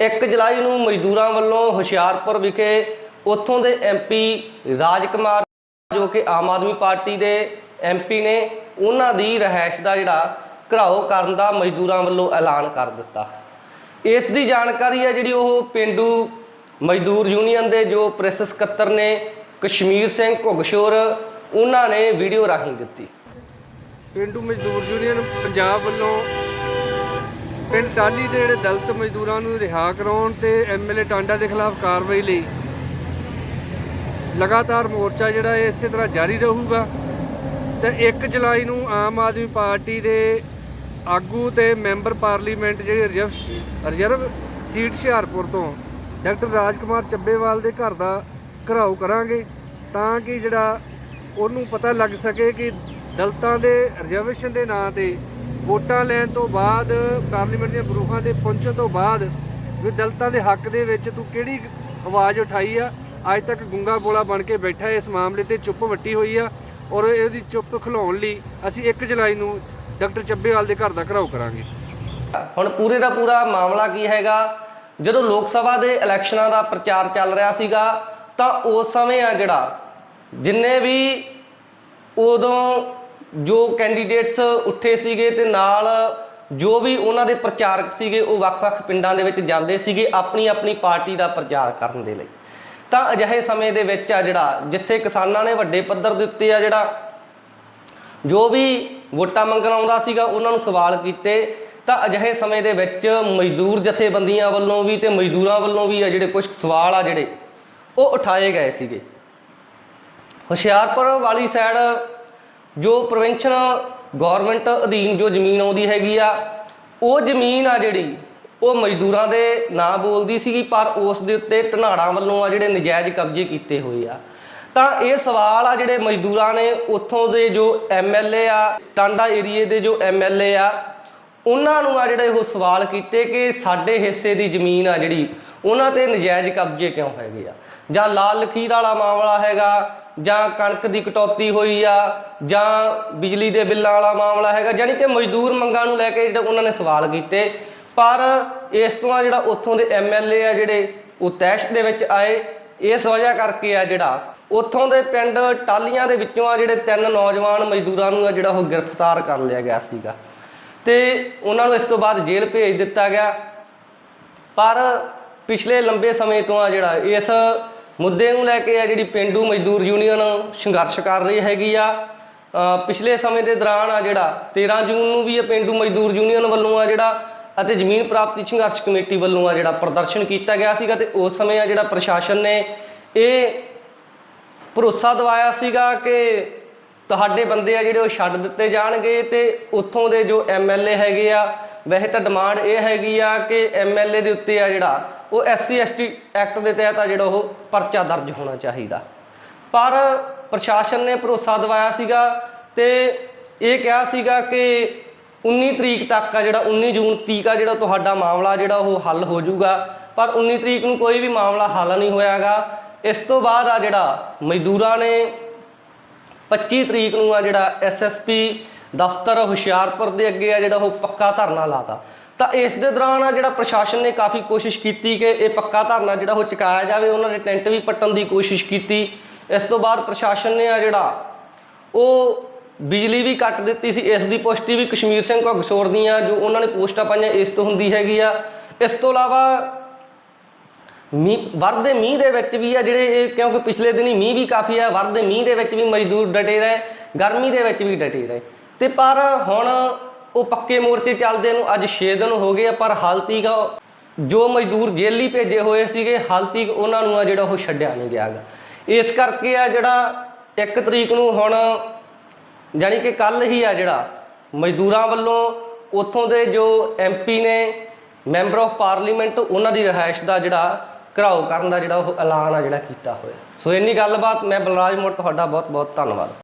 ਇੱਕ ਜੁਲਾਈ ਨੂੰ ਮਜ਼ਦੂਰਾਂ ਵੱਲੋਂ ਹੁਸ਼ਿਆਰਪੁਰ ਵਿਖੇ ਉੱਥੋਂ ਦੇ ਐਮਪੀ ਰਾਜ ਕੁਮਾਰ ਜੋ ਕਿ ਆਮ ਆਦਮੀ ਪਾਰਟੀ ਦੇ ਐਮਪੀ ਨੇ, ਉਹਨਾਂ ਦੀ ਰਹਿائش ਦਾ ਜਿਹੜਾ ਘਰਾਓ ਕਰਨ ਦਾ ਮਜ਼ਦੂਰਾਂ ਵੱਲੋਂ ਐਲਾਨ ਕਰ ਦਿੱਤਾ। ਇਸ ਦੀ ਜਾਣਕਾਰੀ ਹੈ ਜਿਹੜੀ ਉਹ ਪਿੰਡੂ ਮਜ਼ਦੂਰ ਯੂਨੀਅਨ ਦੇ ਜੋ ਪ੍ਰੈਸ ਸਕੱਤਰ ਨੇ, ਕਸ਼ਮੀਰ ਸਿੰਘ ਘੁਗਸ਼ੋਰ, ਉਹਨਾਂ ਨੇ ਵੀਡੀਓ ਰਾਹੀਂ ਦਿੱਤੀ। ਪਿੰਡੂ ਮਜ਼ਦੂਰ ਯੂਨੀਅਨ ਪੰਜਾਬ ਵੱਲੋਂ ਪਿੰਡ ਟਾਲੀ ਦੇ ਜਿਹੜੇ ਦਲਿਤ ਮਜ਼ਦੂਰਾਂ ਨੂੰ ਰਿਹਾ ਕਰਾਉਣ ਤੇ ਐਮਐਲਏ ਟਾਂਡਾ ਦੇ ਖਿਲਾਫ ਕਾਰਵਾਈ ਲਈ ਲਗਾਤਾਰ ਮੋਰਚਾ ਜਿਹੜਾ ਹੈ ਇਸੇ ਤਰ੍ਹਾਂ ਜਾਰੀ ਰਹੂਗਾ ਤੇ 1 ਜੁਲਾਈ ਨੂੰ ਆਮ ਆਦਮੀ ਪਾਰਟੀ ਦੇ ਆਗੂ ਤੇ ਮੈਂਬਰ ਪਾਰਲੀਮੈਂਟ ਜਿਹੜੇ ਰਿਜ਼ਰਵ ਰਿਜ਼ਰਵ ਸੀਟ ਹੁਸ਼ਿਆਰਪੁਰ ਤੋਂ ਡਾਕਟਰ ਰਾਜਕੁਮਾਰ ਚੱਬੇਵਾਲ ਦੇ ਘਰ ਦਾ ਘਰਾਓ ਕਰਾਂਗੇ ਤਾਂ ਕਿ ਜਿਹੜਾ ਉਹਨੂੰ ਪਤਾ ਲੱਗ ਸਕੇ ਕਿ ਦਲਤਾਂ ਦੇ ਰਿਜ਼ਰਵੇਸ਼ਨ ਦੇ ਨਾਂ ਤੇ ਵੋਟਾਂ ਲੈਣ ਤੋਂ ਬਾਅਦ ਪਾਰਲੀਮੈਂਟ ਦੀਆਂ ਬਰੂਹਾਂ ਤੇ ਪਹੁੰਚਣ ਤੋਂ ਬਾਅਦ ਵੀ ਦਲਤਾਂ ਦੇ ਹੱਕ ਦੇ ਵਿੱਚ ਤੂੰ ਕਿਹੜੀ ਆਵਾਜ਼ ਉਠਾਈ ਆ? ਅੱਜ ਤੱਕ ਗੁੰਗਾ ਬੋਲਾ ਬਣ ਕੇ ਬੈਠਾ ਇਸ ਮਾਮਲੇ ਤੇ ਚੁੱਪ ਵੱਟੀ ਹੋਈ ਆ ਔਰ ਇਹਦੀ ਚੁੱਪ ਖਿਲਾਉਣ ਲਈ ਅਸੀਂ 1 ਜੁਲਾਈ ਨੂੰ ਡਾਕਟਰ ਚੱਬੇਵਾਲ ਦੇ ਘਰ ਦਾ ਘਰਾਓ ਕਰਾਂਗੇ। ਹੁਣ ਪੂਰੇ ਦਾ ਪੂਰਾ ਮਾਮਲਾ ਕੀ ਹੈਗਾ? ਜਦੋਂ ਲੋਕ ਸਭਾ ਦੇ ਇਲੈਕਸ਼ਨਾਂ ਦਾ ਪ੍ਰਚਾਰ ਚੱਲ ਰਿਹਾ ਸੀਗਾ, ਤਾਂ ਉਸ ਸਮੇਂ ਆ ਜਿਹੜਾ ਜਿੰਨੇ ਵੀ ਉਦੋਂ ਜੋ ਕੈਂਡੀਡੇਟਸ ਉੱਠੇ ਸੀਗੇ ਤੇ ਨਾਲ ਜੋ ਵੀ ਉਹਨਾਂ ਦੇ ਪ੍ਰਚਾਰਕ ਸੀਗੇ, ਉਹ ਵੱਖ-ਵੱਖ ਪਿੰਡਾਂ ਦੇ ਵਿੱਚ ਜਾਂਦੇ ਸੀਗੇ ਆਪਣੀ ਆਪਣੀ ਪਾਰਟੀ ਦਾ ਪ੍ਰਚਾਰ ਕਰਨ ਦੇ ਲਈ। ਤਾਂ ਅਜਿਹੇ ਸਮੇਂ ਦੇ ਵਿੱਚ ਆ ਜਿਹੜਾ, ਜਿੱਥੇ ਕਿਸਾਨਾਂ ਨੇ ਵੱਡੇ ਪੱਧਰ ਦੇ ਉੱਤੇ ਆ ਜਿਹੜਾ ਜੋ ਵੀ ਵੋਟਾਂ ਮੰਗਣ ਆਉਂਦਾ ਸੀਗਾ, ਉਹਨਾਂ ਨੂੰ ਸਵਾਲ ਕੀਤੇ, ਤਾਂ ਅਜਿਹੇ ਸਮੇਂ ਦੇ ਵਿੱਚ ਮਜ਼ਦੂਰ ਜਥੇਬੰਦੀਆਂ ਵੱਲੋਂ ਵੀ ਤੇ ਮਜ਼ਦੂਰਾਂ ਵੱਲੋਂ ਵੀ ਆ ਜਿਹੜੇ ਕੁਝ ਸਵਾਲ ਆ ਜਿਹੜੇ, ਉਹ ਉਠਾਏ ਗਏ ਸੀਗੇ। ਹੁਸ਼ਿਆਰਪੁਰ ਵਾਲੀ ਸਾਈਡ ਜੋ ਪ੍ਰੋਵਿੰਸ਼ਨ ਗਵਰਨਮੈਂਟ ਅਧੀਨ ਜੋ ਜ਼ਮੀਨ ਆਉਂਦੀ ਹੈਗੀ ਆ, ਉਹ ਜ਼ਮੀਨ ਆ ਜਿਹੜੀ, ਉਹ ਮਜ਼ਦੂਰਾਂ ਦੇ ਨਾਂ ਬੋਲਦੀ ਸੀਗੀ, ਪਰ ਉਸ ਦੇ ਉੱਤੇ ਧਨਾੜਾਂ ਵੱਲੋਂ ਆ ਜਿਹੜੇ ਨਜਾਇਜ਼ ਕਬਜ਼ੇ ਕੀਤੇ ਹੋਏ ਆ। ਤਾਂ ਇਹ ਸਵਾਲ ਆ ਜਿਹੜੇ ਮਜ਼ਦੂਰਾਂ ਨੇ ਉੱਥੋਂ ਦੇ ਜੋ ਐਮਐਲਏ ਆ, ਟਾਂਡਾ ਏਰੀਏ ਦੇ ਜੋ ਐਮਐਲਏ ਆ ਉਹਨਾਂ ਨੂੰ ਆ ਜਿਹੜੇ ਉਹ ਸਵਾਲ ਕੀਤੇ ਕਿ ਸਾਡੇ ਹਿੱਸੇ ਦੀ ਜ਼ਮੀਨ ਆ ਜਿਹੜੀ, ਉਹਨਾਂ ਤੇ ਨਜਾਇਜ਼ ਕਬਜ਼ੇ ਕਿਉਂ ਹੈਗੇ ਆ? ਜਾਂ ਲਾਲ ਲਖੀਰ ਵਾਲਾ ਮਾਮਲਾ ਹੈਗਾ, ਜਾਂ ਕਣਕ ਦੀ ਕਟੌਤੀ ਹੋਈ ਆ, ਜਾਂ ਬਿਜਲੀ ਦੇ ਬਿੱਲਾਂ ਵਾਲਾ ਮਾਮਲਾ ਹੈਗਾ, ਯਾਨੀ ਕਿ ਮਜ਼ਦੂਰ ਮੰਗਾਂ ਨੂੰ ਲੈ ਕੇ ਜਿਹੜੇ ਉਹਨਾਂ ਨੇ ਸਵਾਲ ਕੀਤੇ। ਪਰ ਇਸ ਤੋਂ ਆ ਜਿਹੜਾ ਉੱਥੋਂ ਦੇ ਐਮਐਲਏ ਆ ਜਿਹੜੇ, ਉਹ ਤੈਸ਼ ਦੇ ਵਿੱਚ ਆਏ। ਇਸ ਵਜ੍ਹਾ ਕਰਕੇ ਆ ਜਿਹੜਾ, ਉੱਥੋਂ ਦੇ ਪਿੰਡ ਟਾਲੀਆਂ ਦੇ ਵਿੱਚੋਂ ਆ ਜਿਹੜੇ ਤਿੰਨ ਨੌਜਵਾਨ ਮਜ਼ਦੂਰਾਂ ਨੂੰ ਆ ਜਿਹੜਾ ਉਹ ਗ੍ਰਿਫਤਾਰ ਕਰ ਲਿਆ ਗਿਆ ਸੀਗਾ। ਤੇ ਉਹਨਾਂ ਨੂੰ ਇਸ ਤੋਂ ਬਾਅਦ ਜੇਲ੍ਹ ਭੇਜ ਦਿੱਤਾ ਗਿਆ। ਪਰ ਪਿਛਲੇ ਲੰਬੇ ਸਮੇਂ ਤੋਂ ਆ ਜਿਹੜਾ ਇਸ ਮੁੱਦੇ ਨੂੰ ਲੈ ਕੇ ਆ ਜਿਹੜੀ ਪਿੰਡੂ ਮਜ਼ਦੂਰ ਯੂਨੀਅਨ ਸੰਘਰਸ਼ ਕਰ ਰਹੀ ਹੈਗੀ ਆ ਪਿਛਲੇ ਸਮੇਂ ਦੇ ਦੌਰਾਨ ਆ ਜਿਹੜਾ 13 ਜੂਨ ਨੂੰ ਵੀ ਇਹ ਪਿੰਡੂ ਮਜ਼ਦੂਰ ਯੂਨੀਅਨ ਵੱਲੋਂ ਆ ਜਿਹੜਾ ਅਤੇ ਜ਼ਮੀਨ ਪ੍ਰਾਪਤੀ ਸੰਘਰਸ਼ ਕਮੇਟੀ ਵੱਲੋਂ ਆ ਜਿਹੜਾ ਪ੍ਰਦਰਸ਼ਨ ਕੀਤਾ ਗਿਆ ਸੀਗਾ ਤੇ ਉਸ ਸਮੇਂ ਆ ਜਿਹੜਾ ਪ੍ਰਸ਼ਾਸਨ ਨੇ ਇਹ ਭਰੋਸਾ ਦਿਵਾਇਆ ਸੀਗਾ ਕਿ ਤੁਹਾਡੇ ਬੰਦੇ ਆ ਜਿਹੜੇ ਉਹ ਛੱਡ ਦਿੱਤੇ ਜਾਣਗੇ ਤੇ ਉੱਥੋਂ ਦੇ ਜੋ ਐਮਐਲਏ ਹੈਗੇ ਆ, ਵੈਸੇ ਤਾਂ ਡਿਮਾਂਡ ਇਹ ਹੈਗੀ ਆ ਕਿ ਐਮਐਲਏ ਦੇ ਉੱਤੇ ਆ ਜਿਹੜਾ, ਉਹ ਐਸਸੀ ਐਸਟੀ ਐਕਟ ਦੇ ਤਹਿਤ ਆ ਜਿਹੜਾ ਉਹ ਪਰਚਾ ਦਰਜ ਹੋਣਾ ਚਾਹੀਦਾ। ਪਰ ਪ੍ਰਸ਼ਾਸਨ ਨੇ ਭਰੋਸਾ ਦਿਵਾਇਆ ਸੀਗਾ ਤੇ ਇਹ ਕਿਹਾ ਸੀਗਾ ਕਿ 19 ਤਰੀਕ ਤੱਕ ਆ ਜਿਹੜਾ 19 ਜੂਨ ਤੀਕ ਆ ਜਿਹੜਾ ਤੁਹਾਡਾ ਮਾਮਲਾ ਜਿਹੜਾ ਉਹ ਹੱਲ ਹੋ ਜਾਊਗਾ। ਪਰ 19 ਤਰੀਕ ਨੂੰ ਕੋਈ ਵੀ ਮਾਮਲਾ ਹੱਲ ਨਹੀਂ ਹੋਇਆਗਾ। ਇਸ ਤੋਂ ਬਾਅਦ ਆ ਜਿਹੜਾ ਮਜ਼ਦੂਰਾਂ ਨੇ 25 ਤਰੀਕ ਨੂੰ ਆ ਜਿਹੜਾ ਐਸਐਸਪੀ ਦਫ਼ਤਰ ਹੁਸ਼ਿਆਰਪੁਰ ਦੇ ਅੱਗੇ ਆ ਜਿਹੜਾ ਉਹ ਪੱਕਾ ਧਰਨਾ ਲਾਤਾ। ਤਾਂ ਇਸ ਦੇ ਦੌਰਾਨ ਆ ਜਿਹੜਾ ਪ੍ਰਸ਼ਾਸਨ ਨੇ ਕਾਫੀ ਕੋਸ਼ਿਸ਼ ਕੀਤੀ ਕਿ ਇਹ ਪੱਕਾ ਧਰਨਾ ਜਿਹੜਾ ਉਹ ਚੁਕਾਇਆ ਜਾਵੇ, ਉਹਨਾਂ ਨੇ ਟੈਂਟ ਵੀ ਪੱਟਣ ਦੀ ਕੋਸ਼ਿਸ਼ ਕੀਤੀ। ਇਸ ਤੋਂ ਬਾਅਦ ਪ੍ਰਸ਼ਾਸਨ ਨੇ ਆ ਜਿਹੜਾ ਉਹ ਬਿਜਲੀ ਵੀ ਕੱਟ ਦਿੱਤੀ ਸੀ। ਇਸ ਦੀ ਪੁਸ਼ਟੀ ਵੀ ਕਸ਼ਮੀਰ ਸਿੰਘ ਘੁਗਸੋਰ ਦੀਆਂ ਜੋ ਉਹਨਾਂ ਨੇ ਪੋਸਟਾਂ ਪਾਈਆਂ, ਇਸ ਤੋਂ ਹੁੰਦੀ ਹੈਗੀ ਆ। ਇਸ ਤੋਂ ਇਲਾਵਾ ਮੀਂਹ ਵਰਦੇ ਮੀਂਹ ਦੇ ਵਿੱਚ ਵੀ ਆ ਜਿਹੜੇ ਇਹ, ਕਿਉਂਕਿ ਪਿਛਲੇ ਦਿਨੀ ਮੀਂਹ ਵੀ ਕਾਫੀ ਆ, ਵਰਦੇ ਮੀਂਹ ਦੇ ਵਿੱਚ ਵੀ ਮਜ਼ਦੂਰ ਡਟੇ ਰਹੇ, ਗਰਮੀ ਦੇ ਵਿੱਚ ਵੀ ਡਟੇ ਰਹੇ। ਤੇ ਪਰ ਹੁਣ ਉਹ ਪੱਕੇ ਮੋਰਚੇ ਚੱਲਦੇ ਨੂੰ ਅੱਜ 6 ਦਿਨ ਹੋ ਗਏ ਆ, ਪਰ ਹਾਲ ਤੀਕ ਜੋ ਮਜ਼ਦੂਰ ਜੇਲੀ ਭੇਜੇ ਹੋਏ ਸੀਗੇ ਹਾਲ ਤੀਕ ਉਹਨਾਂ ਨੂੰ ਆ ਜਿਹੜਾ ਉਹ ਛੱਡਿਆ ਨਹੀਂ ਗਿਆਗਾ ਇਸ ਕਰਕੇ ਆ ਜਿਹੜਾ 1 ਤਰੀਕ ਨੂੰ ਹੁਣ ਜਾਣੀ ਕਿ ਕੱਲ ਹੀ ਆ ਜਿਹੜਾ ਮਜ਼ਦੂਰਾਂ ਵੱਲੋਂ ਉੱਥੋਂ ਦੇ ਜੋ ਐਮਪੀ ਨੇ, ਮੈਂਬਰ ਆਫ ਪਾਰਲੀਮੈਂਟ, ਉਹਨਾਂ ਦੀ ਰਿਹਾਇਸ਼ ਦਾ ਜਿਹੜਾ ਘਰਾਓ ਕਰਨ ਦਾ ਜਿਹੜਾ ਉਹ ਐਲਾਨ ਆ ਜਿਹੜਾ ਕੀਤਾ ਹੋਇਆ। ਸੋ ਇੰਨੀ ਗੱਲਬਾਤ ਮੈਂ ਬਲਰਾਜ ਮੋੜ ਤੁਹਾਡਾ ਬਹੁਤ ਬਹੁਤ ਧੰਨਵਾਦ।